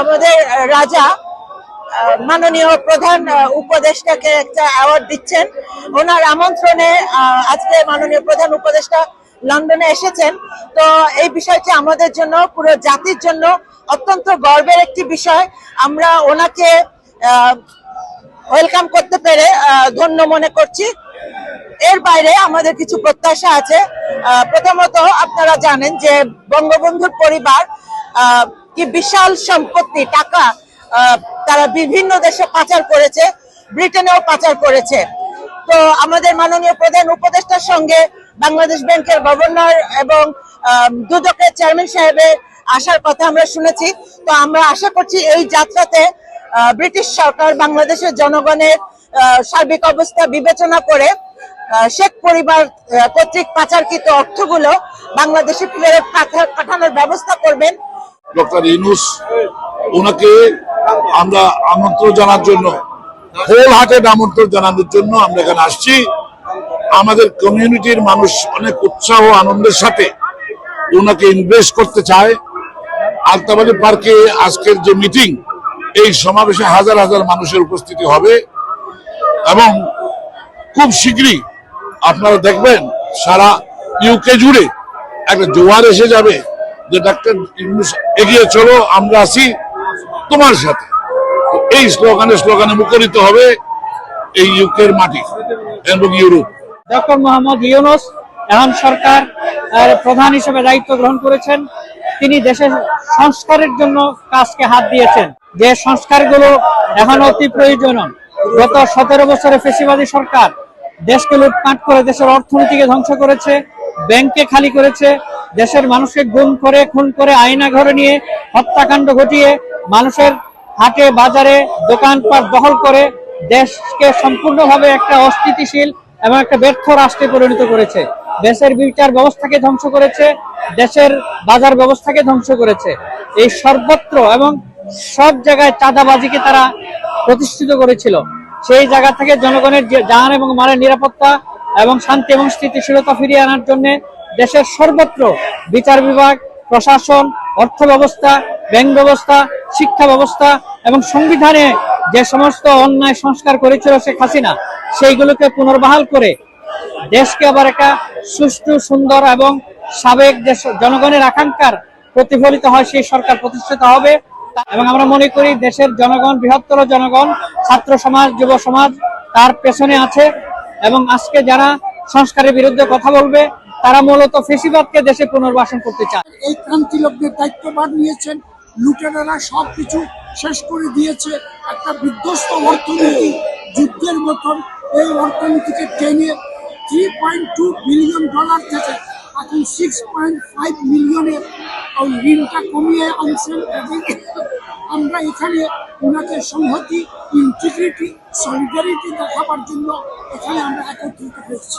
আমাদের রাজা মাননীয় প্রধান উপদেষ্টাকে একটা অ্যাওয়ার্ড দিচ্ছেন। ওনার আমন্ত্রণে আজকে মাননীয় প্রধান উপদেষ্টা লন্ডনে এসেছেন। তো এই বিষয়টি আমাদের জন্য, পুরো জাতির জন্য অত্যন্ত গর্বের একটি বিষয়। আমরা ওনাকে ওয়েলকাম করতে পেরে ধন্য মনে করছি। এর বাইরে আমাদের কিছু প্রত্যাশা আছে। প্রথমত আপনারা জানেন যে বঙ্গবন্ধুর পরিবার কি বিশাল সম্পত্তি, টাকা তারা বিভিন্ন দেশে পাচার করেছে, ব্রিটেনেও পাচার করেছে। তো আমাদের মাননীয় প্রধান উপদেষ্টার সঙ্গে বাংলাদেশ ব্যাংকের গভর্নর এবং দুদকের চেয়ারম্যান সাহেবের আসার কথা আমরা শুনেছি। তো আমরা আশা করছি এই যাত্রাতে ব্রিটিশ সরকার বাংলাদেশের জনগণের সার্বিক অবস্থা বিবেচনা করে শেখ পরিবার কর্তৃক পাচারকৃত অর্থগুলো বাংলাদেশে ফেরত পাঠানোর ব্যবস্থা করবেন। ডক্টর ইনুস ওনাকে আমরা আমন্ত্রণ জানার জন্য হোল হার্টেড আমন্ত্রণ জানানোর জন্য আমরা এখানে আসছি। আমাদের কমিউনিটির মানুষ অনেক উৎসাহ আনন্দের সাথে ওনাকে ইনভেস্ট করতে চায়। আলতাবাড়ি পার্কে আজকের যে মিটিং এই সমাবেশে হাজার হাজার মানুষের উপস্থিতি হবে। এবং খুব শীঘ্রই আপনারা দেখবেন, সারা ইউকে জুড়ে একটা জোয়ার এসে যাবে। যে ডাক্তার এগিয়ে চলো, আমরা আছি তোমার সাথে। এই স্লোগানে স্লোগানে মুখরিত হবে এই ইউকের মাটি এবং ইউরোপ। ডক্টর মোহাম্মদ ইউনুস এখন সরকার প্রধান হিসেবে দায়িত্ব গ্রহণ করেছেন। তিনি দেশের সংস্কারের জন্য কাজকে হাত দিয়েছেন। যে সংস্কারগুলো এখন অতি প্রয়োজন গত সতেরো বছরে ফেসিবাদী সরকার দেশকে লুটপাট করে দেশের অর্থনীতিকে ধ্বংস করেছে ব্যাংকে খালি করেছে দেশের মানুষকে গুম করে, খুন করে আয়না ঘরে নিয়ে হত্যাকাণ্ড ঘটিয়ে মানুষের হাটে, বাজারে, দোকানপাট দখল করে দেশকে সম্পূর্ণভাবে একটা অস্থিতিশীল এবং একটা ব্যর্থ রাষ্ট্রে পরিণত করেছে। দেশের বিচার ব্যবস্থাকে ধ্বংস করেছে, দেশের বাজার ব্যবস্থাকে ধ্বংস করেছে। এই সর্বত্র এবং সব জায়গায় চাঁদাবাজিকে তারা প্রতিষ্ঠিত করেছিল। সেই জায়গা থেকে জনগণের জান এবং মানের নিরাপত্তা এবং শান্তি এবং স্থিতিশীলতা ফিরিয়ে আনার জন্য দেশের সর্বত্র বিচার বিভাগ, প্রশাসন, অর্থ ব্যবস্থা, ব্যাংক ব্যবস্থা, শিক্ষা ব্যবস্থা এবং সংবিধানে যে সমস্ত অন্যায় সংস্কার করেছিল শেখ হাসিনা, সেইগুলোকে পুনর্বহাল করে দেশকে আবার একটা সুষ্ঠু, সুন্দর এবং সাবেক যে জনগণের আকাঙ্ক্ষার প্রতিফলিত হয় সেই সরকার প্রতিষ্ঠিত হবে। এবং আমরা মনে করি দেশের জনগণ, বৃহত্তর জনগণ, ছাত্র সমাজ, যুব সমাজ তার পেছনে আছে এবং আজকে যারা সংস্কারের বিরুদ্ধে কথা বলবে তারা মূলত ফেসিবাদকে দেশে পুনর্বাসন করতে চায়। এই ক্রান্তি লোকদের দায়িত্বভার নিয়েছেন, লুটেরারা সব কিছু শেষ করে দিয়েছে। একটা বিধ্বস্ত অর্থনীতি, যুদ্ধের মতন এই অর্থনীতিকে টেনে three point two billion dollar থেকে এখন সিক্স পয়েন্ট ফাইভ মিলিয়নের ঋণটা কমিয়ে আনছেন এবং আমরা এখানে ওনাকে সংহতি ইন্টিগ্রিটি সলিডারিটি দেখাবার জন্য এখানে আমরা একত্রিত হয়েছি।